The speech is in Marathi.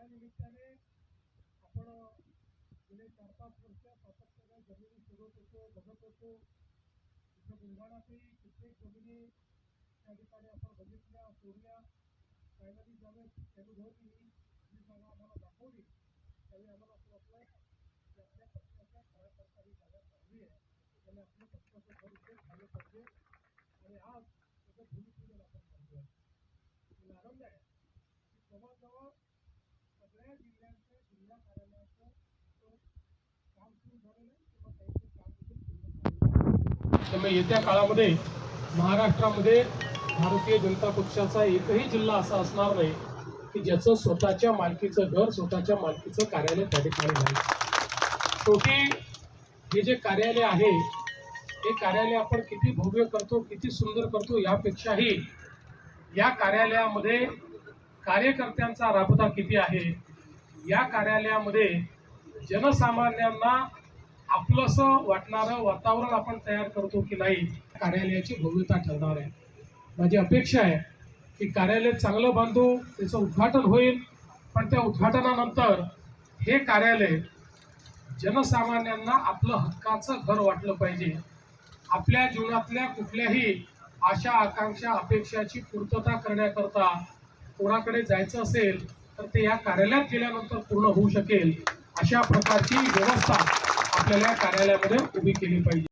या निमित्ताने आपण गेले चार पाच वर्ष सातत्याने जमिनी शोधत होतो बघत होतो. इथं बुलढाणातही कित्येक जमिनी त्या ठिकाणी आपण बघितल्या सोडल्या फायनली ज्यावेळेस त्यानुभवली ही जागा आम्हाला दाखवली. त्यावेळी आम्हाला असं वाटलं की आपल्या पक्षाच्या कार्यकर्त्यांनी जागा चांगली आहे. त्याने आपल्या पक्षाचं घर उद्योग झालं पाहिजे. आणि आज त्याचं भूमिपूजन आपण करतोय. मला आनंद आहे की जवळजवळ त्यामुळे येत्या काळामध्ये महाराष्ट्रामध्ये भारतीय जनता पक्षाचा एकही जिल्हा असा असणार नाही की ज्याचं स्वतःच्या मालकीचं घर स्वतःच्या मालकीचं कार्यालय त्या ठिकाणी नाही. शेवटी हे जे कार्यालय आहे हे कार्यालय आपण किती भव्य करतो किती सुंदर करतो यापेक्षाही या कार्यालयामध्ये कार्यकर्त्यांचा राबता किती आहे या कार्यालयामध्ये जनसामान्यांना आपलंसं वाटणारं वातावरण आपण तयार करतो की नाही कार्यालयाची भव्यता ठरणार आहे. माझी अपेक्षा आहे की कार्यालय चांगलं बांधू त्याचं उद्घाटन होईल. पण त्या उद्घाटनानंतर हे कार्यालय जनसामान्यांना आपलं हक्काचं घर वाटलं पाहिजे. आपल्या जीवनातल्या कुठल्याही आशा आकांक्षा अपेक्षाची पूर्तता करण्याकरता कोणाकडे जायचं असेल तर ते या कार्यालयात गेल्यानंतर पूर्ण होऊ शकेल अशा प्रकारची व्यवस्था आपल्याला या कार्यालयामध्ये उभी केली पाहिजे.